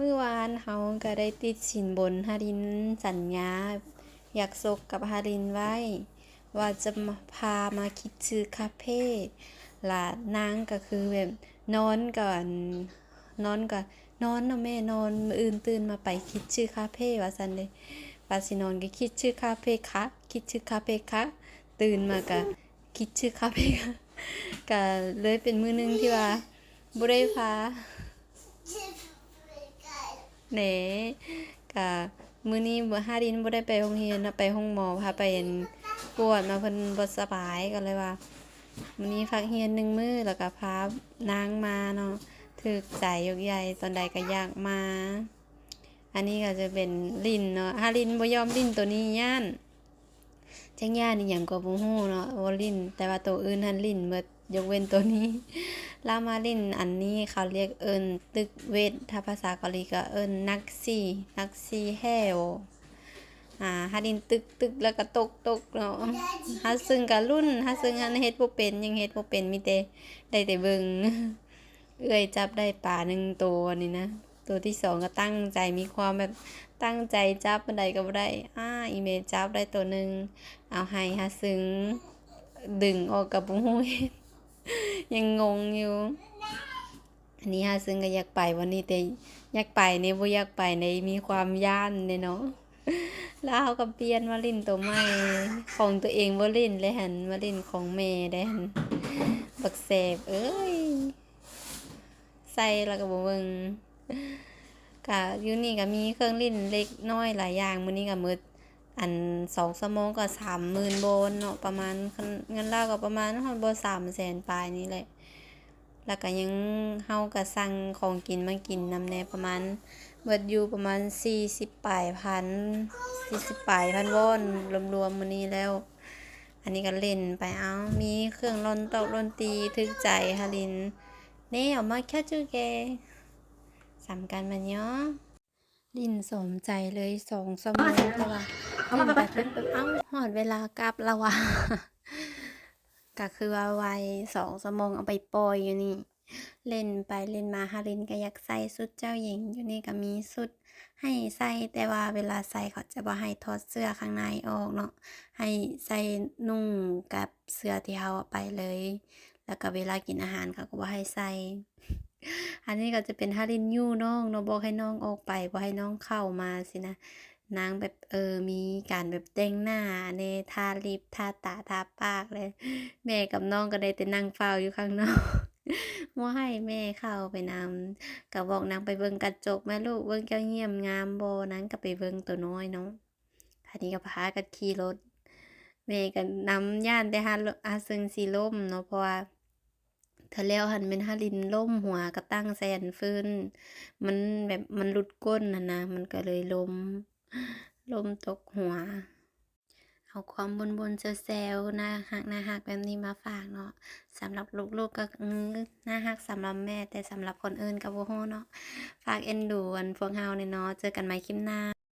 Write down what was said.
เมื่อวานเฮาก็ได้ติดสินบนฮารินสัญญา อยากซกกับฮารินไว้ ว่าจะมาพามาคิดชื่อคาเฟ่ล่ะนางก็คือแบบนอนก่อนนอนก่อนนอนเนาะแม่นอนอื่นตื่นมาไปคิดชื่อคาเฟ่ว่าซั่นเด้ว่าสินอนก็คิดชื่อคาเฟ่คะคิดชื่อคาเฟ่คะตื่นมาก็คิดชื่อคาเฟ่คะก็เลยเป็นมือหนึงที่ว่าบ่ได้พา แหนกะมื้อนี้บ่ฮาดินบ่ได้ไปโรงเรียนนะไปห้องหมอพาไปเห็นปวดมาเพิ่นบ่สบายก็เลยว่ามื้อนี้พักเรียนหนึ่งมื้อแล้วก็พานางมาเนาะถึกใจยกใหญ่ตอนใดก็อยากมา อันนี้ก็จะเป็นลินเนาะฮารินบ่ยอมลินตัวนี้ย่าน จังย่านอีหยังก็บ่ฮู้เนาะว่าลิ้น แต่ว่าตัวอื่นหันลิ้นเบิดยกเว้นตัวนี้ลามาลินอันนี้เขาเรียกเอิญตึกเวทถ้าภาษาเกาหลีก็เอิญนักซีนักซีแฮวอ่าฮาดินตึกตึกแล้วก็ตกตกเนาะฮาซึ่งกับรุ่นฮาซึ่งอันเฮ็ดบ่เป็นยังเฮ็ดบ่เป็นมีแต่ได้แต่เบิ่งเอื้อยจับได้ป่าหนึ่งตัวนี่นะ ตัวที่สองก็ตั้งใจมีความแบบ ตั้งใจจับบันไดก็บ่ได้อ่าอีเมลจับได้ตัวหนึ่งเอาให้ฮาซึ่งดึงออกกับบ่ฮู้เฮ็ดยังงงอยู่ อันนี้ฮะซึ่งก็อยากไปวันนี้แต่อยากไปเนี่ยบ่อยากไปในมีความย่านเนี่ยเนาะแล้วเขาก็เปลี่ยนมาล่นตัวใหม่ของตัวเองบ่ล่นเลยหันมาล่นของแม่ได้หันบักแสบเอ้ย ใส่แล้วก็บ่เบิ่ง ก็อยู่นี่ก็มีเครื่องเล่นเล็กน้อยหลายอย่างมื้อนี้ก็มืดอัน2ชั่วโมงก็30,000โบนเนาะประมาณเงินล่าก็ประมาณฮอดบ่300,000ปลายนี่แหละ แล้วก็ยังเฮาก็สั่งของกินมากินนำแน่ประมาณเบิดอยู่ประมาณ40ปลายพัน40ปลายพันวอนรวมๆมื้อนี้แล้ว อันนี้ก็เล่นไปเอามีเครื่องดนตอกดนตีทึกใจฮาลินเน่ออกมาแค่จูแก สำกันมันเนาะลินสมใจเลยสองสมองแต่ว่าเล่นไปเป็นเอ้าหอดเวลากลับแล้วว่ะก็คือว่าไวสองสมองเอาไปปล่อยอยู่นี่ เล่นไปเล่นมาฮารินก็อยากใส่สุดเจ้าหญิงอยู่นี่ก็มีสุดให้ใส่แต่ว่าเวลาใส่เขาจะบ่ให้ถอดเสื้อข้างในออกเนาะให้ใส่นุ่งกับเสื้อที่เขาเอาไปเลย แล้วก็เวลากินอาหารเขาก็บ่ให้ใส่ อันนี้ก็จะเป็นฮารินยู่น้องเนาะบอกให้น้องออกไปบ่ให้น้องเข้ามาสินะนางแบบเออมีการแบบแต่งหน้าเนทาลิปทาตาทาปากเลย แม่กับน้องก็ได้แต่นั่งเฝ้าอยู่ข้างนอกว่าให้แม่เข้าไปนำก็บอกนางไปเบิ่งกระจกแม่ลูกเบิ่งเจ้าเยี่ยมงามโบนั้นก็ไปเบิ่งตัวน้อยเนาะอันนี้ก็พากันขี่รถแม่ก็นำย่านแต่หาอาซึงสิล่มเนาะเพราะว่า เธอแล้วหันเป็นหาลินล่มหัวก็ตั้งแซนฟื้นมันแบบมันหลุดก้นนะนะ มันก็เลยล้มล้มตกหัว เอาความบนบนๆแซวๆนะหักนะหักแบบนี้มาฝากเนาะสำหรับลูกๆก็อือน่าหักสำหรับแม่แต่สำหรับคนอื่นก็บ่ฮู้เนาะฝากเอ็นดูอันพวกเฮาเนี่ยเนาะเจอกันใหม่คลิปหน้า